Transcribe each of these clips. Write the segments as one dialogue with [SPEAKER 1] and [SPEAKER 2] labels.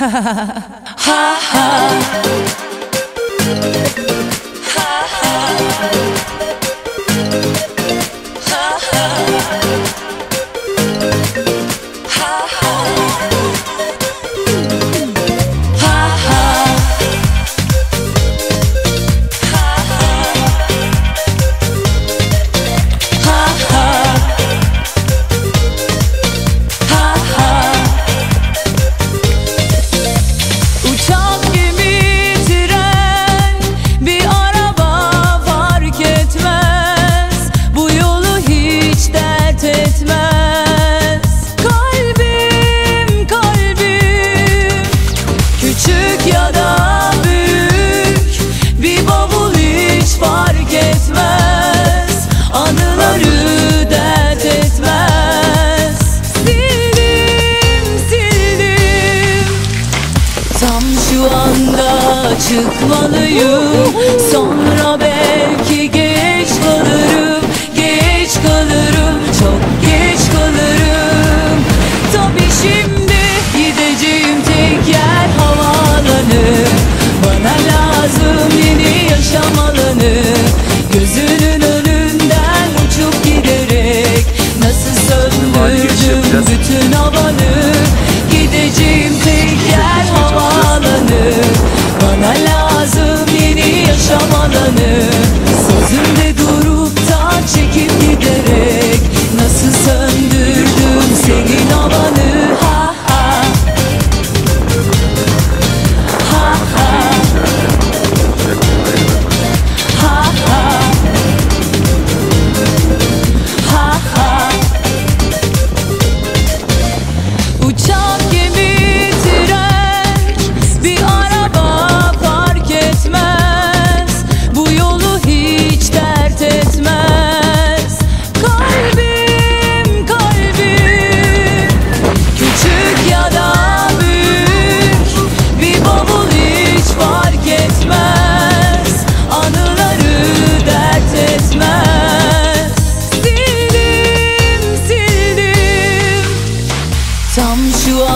[SPEAKER 1] ha ha. ha Küçük ya da büyük Bir bavul hiç fark etmez Anıları dert etmez. Sildim sildim Tam şu anda çıkmalıyım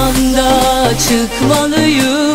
[SPEAKER 1] anda çıkmalıyım.